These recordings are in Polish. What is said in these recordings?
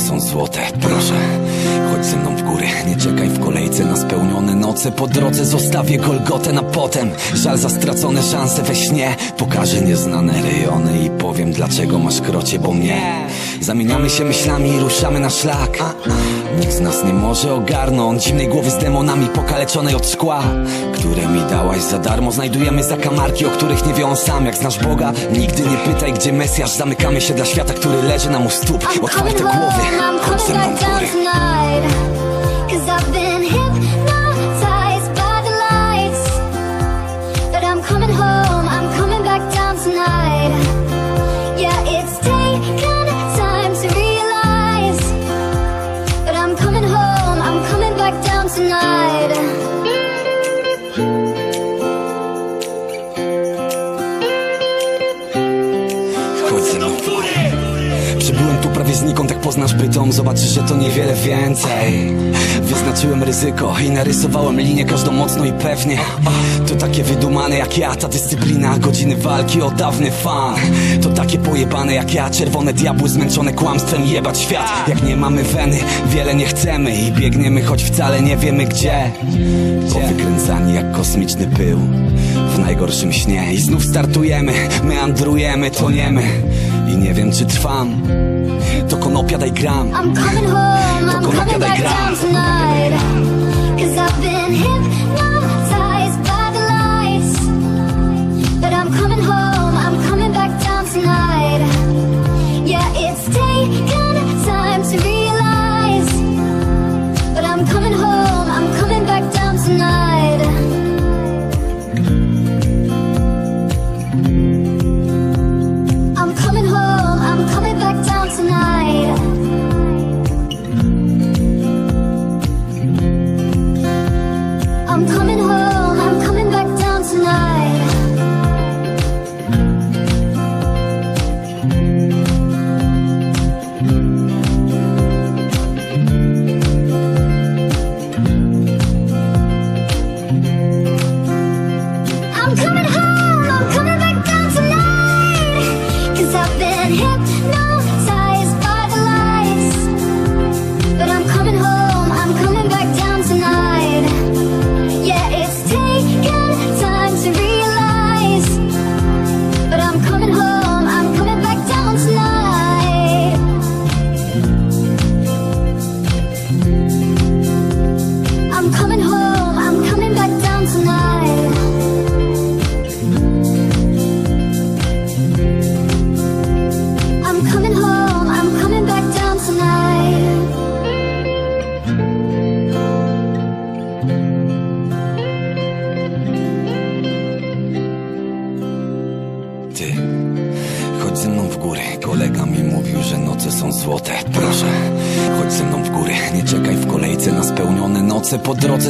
są złote, proszę. Chodź ze mną w górę, nie czekaj w kolejce na spełnione noce. Po drodze zostawię Golgotę na potem. Żal za stracone szanse we śnie. Pokażę nieznane rejony i powiem dlaczego masz krocie, bo mnie. Zamieniamy się myślami i ruszamy na szlak Nikt z nas nie może ogarnąć Zimnej głowy z demonami pokaleczonej od szkła Które mi dałaś za darmo. Znajdujemy zakamarki, o których nie wie on sam. Jak znasz Boga, nigdy nie pytaj gdzie Mesjasz. Zamykamy się dla świata, który leży nam u stóp. Otwarte głowy, chodź ze mną góry. Cause I've been poznasz bytom Zobaczysz, że to niewiele więcej. Wyznaczyłem ryzyko i narysowałem linię Każdą mocno i pewnie. To takie wydumane jak ja, ta dyscyplina Godziny walki o dawny fan. To takie pojebane jak ja Czerwone diabły zmęczone kłamstwem Jebać świat, jak nie mamy weny Wiele nie chcemy i biegniemy Choć wcale nie wiemy gdzie. Powykręcani jak kosmiczny pył W najgorszym śnie. I znów startujemy, meandrujemy, toniemy. I nie wiem czy trwam To konopia daj gram I'm coming home, I'm coming back down tonight. Cause I've been hypnotized by the lights. But I'm coming home, I'm coming back down tonight. Yeah, it's taken time to realize. But I'm coming home, I'm coming back down tonight.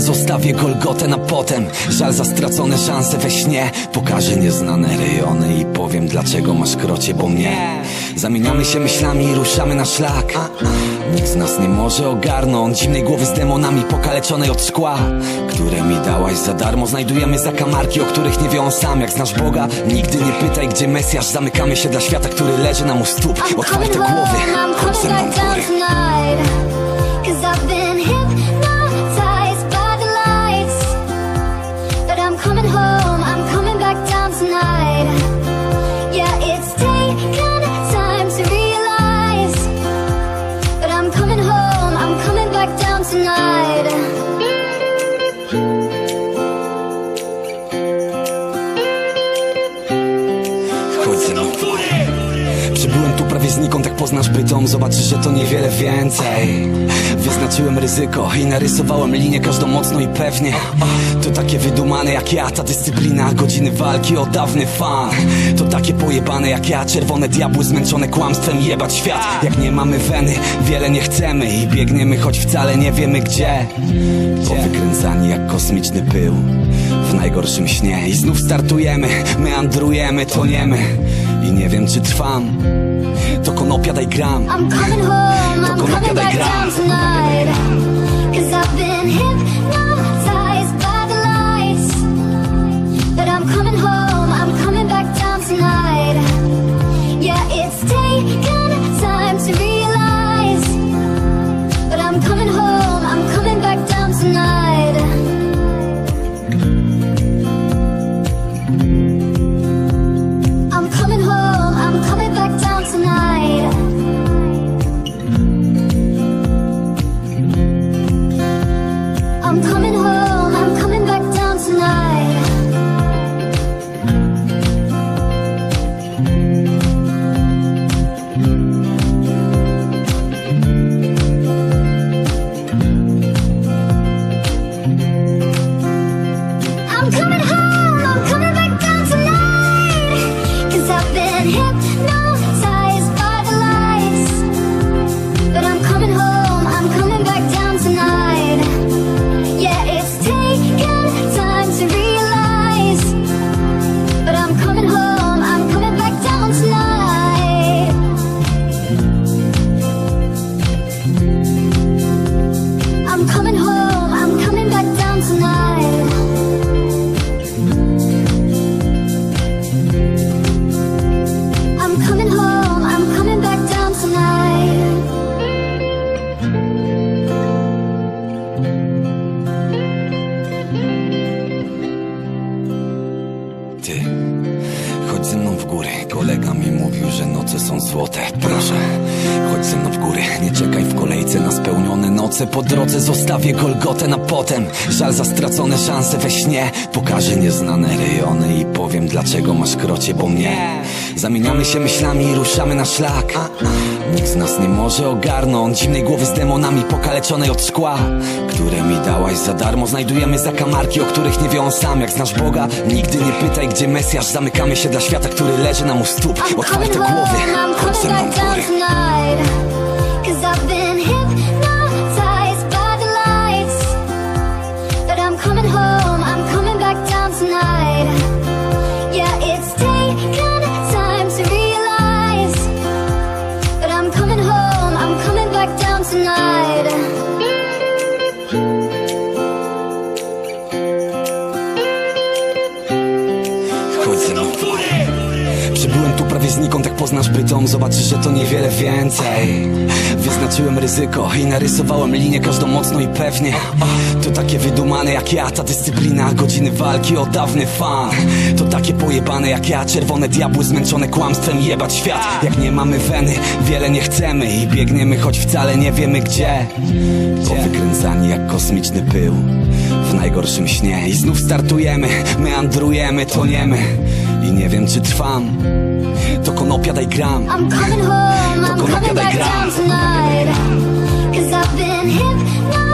Zostawię Golgotę na potem. Żal za stracone szanse we śnie. Pokażę nieznane rejony I powiem dlaczego masz krocie, bo mnie. Zamieniamy się myślami i ruszamy na szlak. Nikt z nas nie może ogarnąć. Zimnej głowy z demonami pokaleczonej od szkła Które mi dałaś za darmo. Znajdujemy zakamarki, o których nie wie on sam. Jak znasz Boga, nigdy nie pytaj gdzie Mesjasz. Zamykamy się dla świata, który leży nam u stóp. Otwarte głowy, chodź ze mną tonight. Cause I've been poznasz bytom Zobaczysz, że to niewiele więcej. Wyznaczyłem ryzyko i narysowałem linię Każdą mocno i pewnie. To takie wydumane jak ja, ta dyscyplina Godziny walki o dawny fan. To takie pojebane jak ja Czerwone diabły zmęczone kłamstwem Jebać świat, jak nie mamy weny Wiele nie chcemy i biegniemy Choć wcale nie wiemy gdzie. Powykręcani jak kosmiczny pył W najgorszym śnie. I znów startujemy, meandrujemy, toniemy. I nie wiem czy trwam To konopia daj gram I'm coming home, I'm coming back down tonight. Cause I've been ze mną w góry. Kolega mi mówił, że noce są złote. Proszę, chodź ze mną w góry. Nie czekaj w kolejce na spełnione noce. Po drodze zostawię Golgotę na potem. Żal za stracone szanse we śnie. Pokażę nieznane rejony I powiem dlaczego masz krocie, bo mnie. Zamieniamy się myślami i ruszamy na szlak. Nikt z nas nie może ogarnąć Zimnej głowy z demonami pokaleczonej od szkła Które mi dałaś za darmo. Znajdujemy zakamarki, o których nie wiem sam. Jak znasz Boga, nigdy nie pytaj gdzie Mesjasz. Zamykamy się dla świata który leży nam u stóp Otwarte głowy, back down góry tonight. Cause I've been jak poznasz bytom Zobaczysz, że to niewiele więcej. Wyznaczyłem ryzyko i narysowałem linię każdą mocno i pewnie. To takie wydumane jak ja, ta dyscyplina Godziny walki o dawny fan. To takie pojebane jak ja, czerwone diabły Zmęczone kłamstwem jebać świat. Jak nie mamy weny, wiele nie chcemy I biegniemy, choć wcale nie wiemy gdzie. Powykręcani jak kosmiczny pył w najgorszym śnie. I znów startujemy, meandrujemy, toniemy. I nie wiem czy trwam To konopia daj gram I'm coming home, I'm coming back down tonight. Cause I've been hypnotized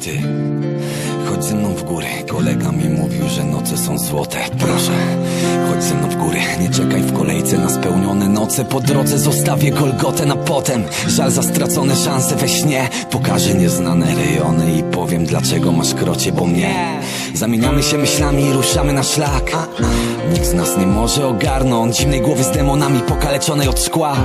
Ty, chodź ze mną w góry. Kolega mi mówił, że noce są złote. Proszę, chodź ze mną w góry. Nie czekaj w kolejce na spełnione noce. Po drodze zostawię Golgotę na potem. Żal za stracone szanse we śnie. Pokażę nieznane rejony I powiem dlaczego masz krocie, bo mnie. Zamieniamy się myślami i ruszamy na szlak Nikt z nas nie może ogarnąć Zimnej głowy z demonami pokaleczonej od szkła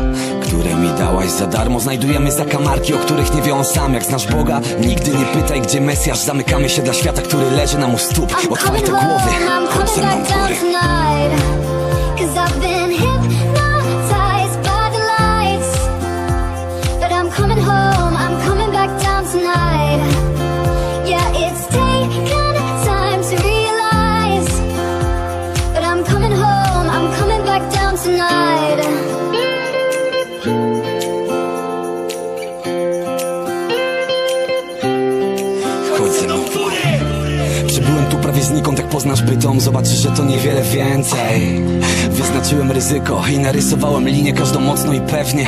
Które mi dałaś za darmo. Znajdujemy zakamarki, o których nie wie on sam. Jak znasz Boga, nigdy nie pytaj gdzie Mesjasz. Zamykamy się dla świata, który leży nam u stóp. Otwarte głowy, w down góry tonight. Cause I've been Chodź poznasz bytom Zobaczysz, że to niewiele więcej. Wyznaczyłem ryzyko i narysowałem linię każdą mocno i pewnie.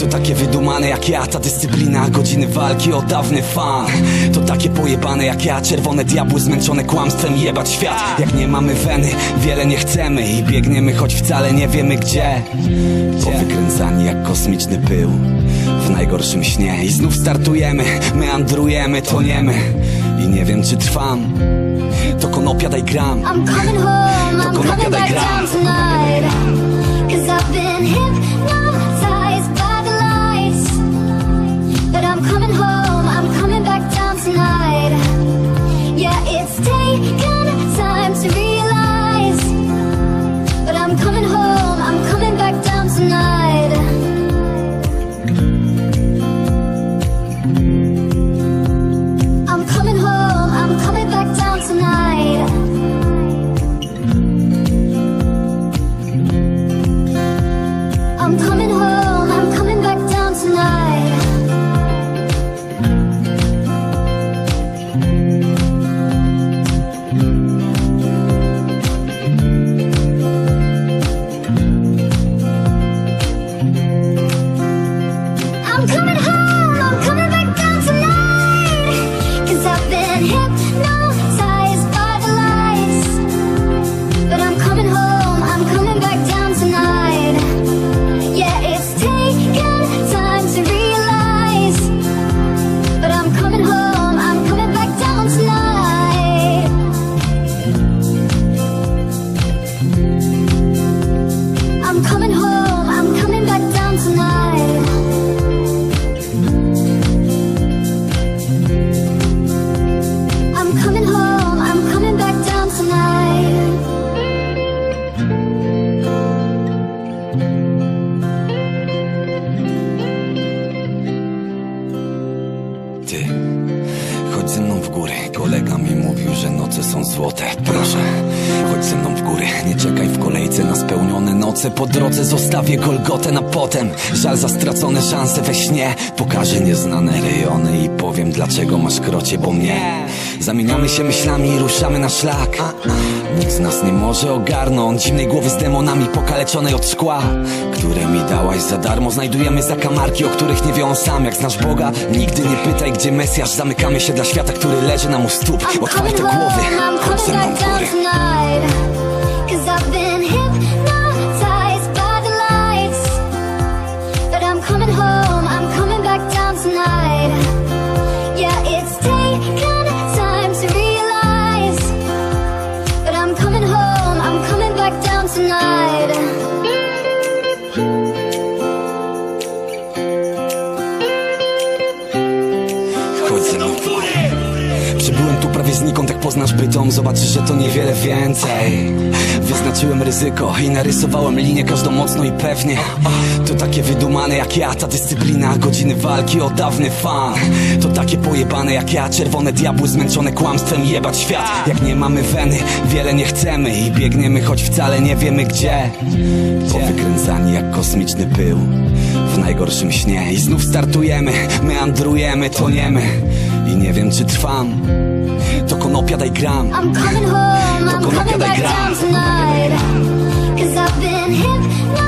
To takie wydumane jak ja, ta dyscyplina Godziny walki o dawny fan. To takie pojebane jak ja, czerwone diabły Zmęczone kłamstwem jebać świat. Jak nie mamy weny, wiele nie chcemy I biegniemy, choć wcale nie wiemy gdzie. Powykręcani jak kosmiczny pył w najgorszym śnie. I znów startujemy, meandrujemy, toniemy. I nie wiem czy trwam To konopia daj gram I'm coming home, I'm coming back down tonight. Cause I've been hypnotized zostawię Golgotę na potem. Żal za stracone szanse we śnie. Pokażę nieznane rejony i powiem, dlaczego masz krocie, bo mnie. Zamieniamy się myślami i ruszamy na szlak. Nikt z nas nie może ogarnąć zimnej głowy z demonami pokaleczonej od szkła, które mi dałaś za darmo. Znajdujemy zakamarki, o których nie wie on sam. Jak znasz Boga, nigdy nie pytaj, gdzie Mesjasz. Zamykamy się dla świata, który leży nam u stóp. Otwarte głowy, chodź ze mną góry. Cause I've been hypnotized it's poznasz bytom Zobaczysz, że to niewiele więcej. Wyznaczyłem ryzyko i narysowałem linię każdą mocno i pewnie. To takie wydumane jak ja, ta dyscyplina. Godziny walki o dawny fan. To takie pojebane jak ja, czerwone diabły Zmęczone kłamstwem jebać świat. Jak nie mamy weny, wiele nie chcemy I biegniemy, choć wcale nie wiemy gdzie. Powykręcani jak kosmiczny pył w najgorszym śnie. I znów startujemy, meandrujemy, toniemy I nie wiem czy trwam. To konopia daj gram. I'm coming home, I'm coming back down tonight. Cause I've been hypnotized